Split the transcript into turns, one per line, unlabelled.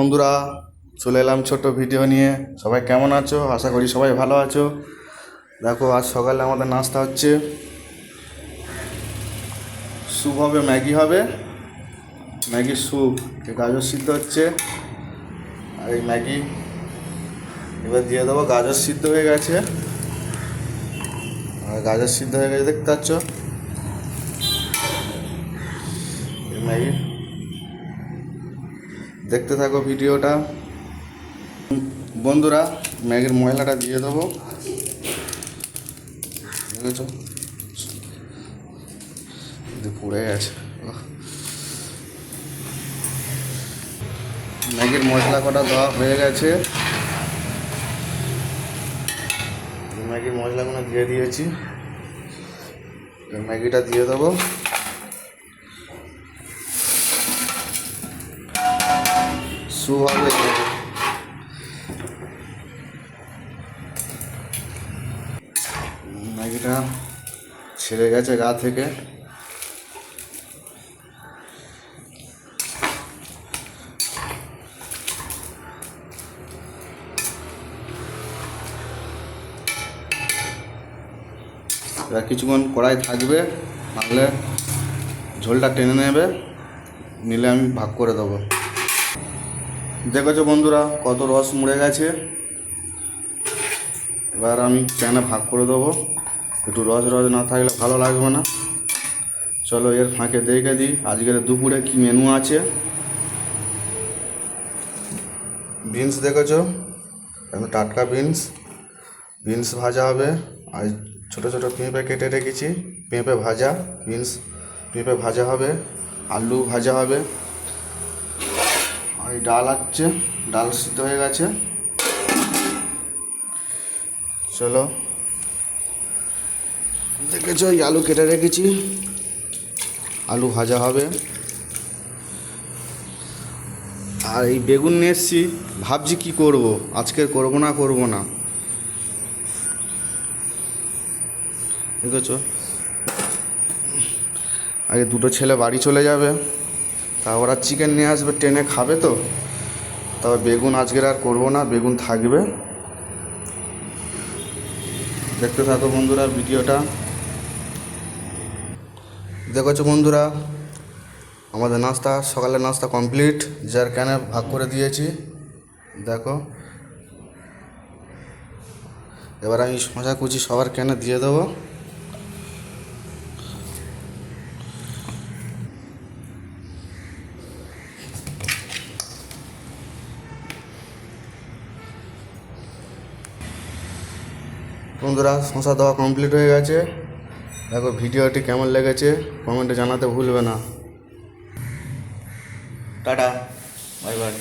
বন্ধুরা, চলে এলাম ছোট ভিডিও নিয়ে। সবাই কেমন আছো? আশা করি সবাই ভালো আছো। দেখো, আজ সকালে আমাদের নাস্তা হচ্ছে। স্যুপ হবে, ম্যাগি হবে। ম্যাগির স্যুপ গাজর সিদ্ধ হচ্ছে। আর এই ম্যাগি এবার দিয়ে দেবো, গাজর সিদ্ধ হয়ে গেছে। আর গাজর সিদ্ধ হয়ে গেছে, দেখতে পাচ্ছ? ম্যাগি দেখতে থাকো ভিডিওটা। বন্ধুরা, ম্যাগির ময়লাটা দিয়ে দেবো। কিন্তু পুড়ে গেছে। ম্যাগির মশলা কটা দেওয়া হয়ে গেছে। ম্যাগির মশলাগুলো দিয়ে দিয়েছি। ম্যাগিটা দিয়ে দেবো। ম্যাগিটা ছেড়ে গেছে গা থেকে। এবার কিছুক্ষণ কড়াই থাকবে, নাহলে ঝোলটা টেনে নেবে, নিলে আমি ভাগ করে দেবো। দেখেছ বন্ধুরা, কত রস মুড়ে গেছে? এবার আমি প্যানে ভাগ করে দেবো। একটু রস রস না থাকলে ভালো লাগবে না। চলো এর ফাঁকে দেখে দিই। আজকের দুপুরে কি মেনু আছে? বিনস দেখেছ? এখন টাটকা বিনস বিনস ভাজা হবে। আর ছোটো ছোটো পেঁপে কেটে রেখেছি। পেঁপে ভাজা বিনস পেঁপে ভাজা হবে। আলু ভাজা হবে। আর ডাল আছে। ডাল সিদ্ধ হয়ে গেছে। চলো দেখেছ, এই আলু কেটে রেখেছি। আলু ভাজা হবে। আর এই বেগুন নিয়ে এসছি। ভাবছি কি করব? আজকে করব না করব না। দেখেছ? আগে দুটো ছেলে বাড়ি চলে যাবে। তা ওরা চিকেন নিয়ে আসবে, ট্রেনে খাবে তো। তবে বেগুন আজকের আর করব না, বেগুন থাকবে। দেখতে থাকো বন্ধুরা ভিডিওটা। দেখেছ বন্ধুরা? আমাদের নাস্তা, সকালের নাস্তা কমপ্লিট যার ক্যানে ভাগ করে দিয়েছি। দেখো। এবার আমি শশা কুচি সবার ক্যানে দিয়ে দেবো। বন্ধুরা শশা দেওয়া কমপ্লিট হয়ে গেছে। দেখো ভিডিওটি কেমন লেগেছে কমেন্টে জানাতে ভুলবে না। Tata bye bye